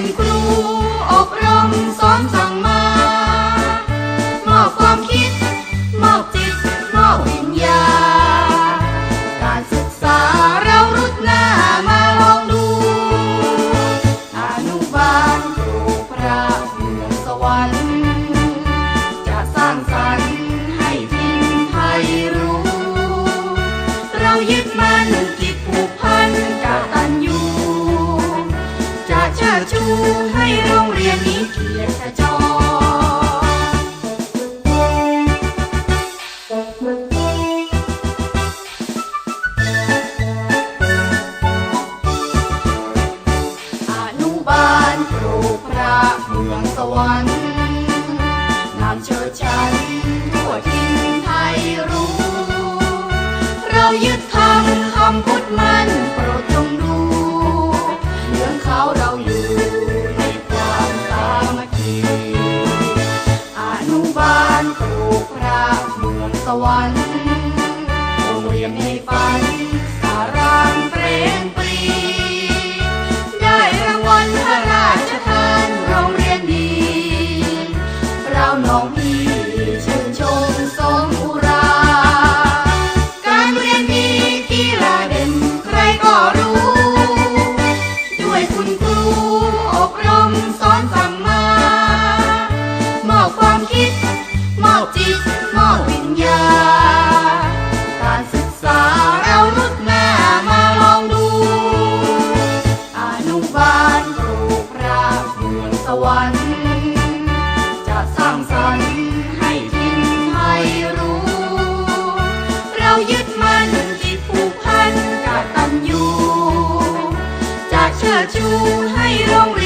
คุณครูอบรมสอนสั่งมามอบความคิด มอบจิต มอบวิญญา การศึกษาเรารุดหน้ามาลองดู อนุบาลครูพระเมืองสวรรค์ จะสร้างสรรค์ให้ทิ้นไทยรู้ เรายึดมั่นกิจผูกพัน ดชูให้โรงเรียนนี้เกียรติจอนุบาลปลูกพระเมืองสวรรค์นามเชิดชันทั่วทินไทยรู้เรายึดทำคำพุทธมัน วันค์โรงเรียนในฝัน วรรค์จะสร้างสรรค์ให้ทิ้งให้รู้ เรายึดมันจิตผูกพันกับตันอยู่จะเชื่อชูให้ร่ม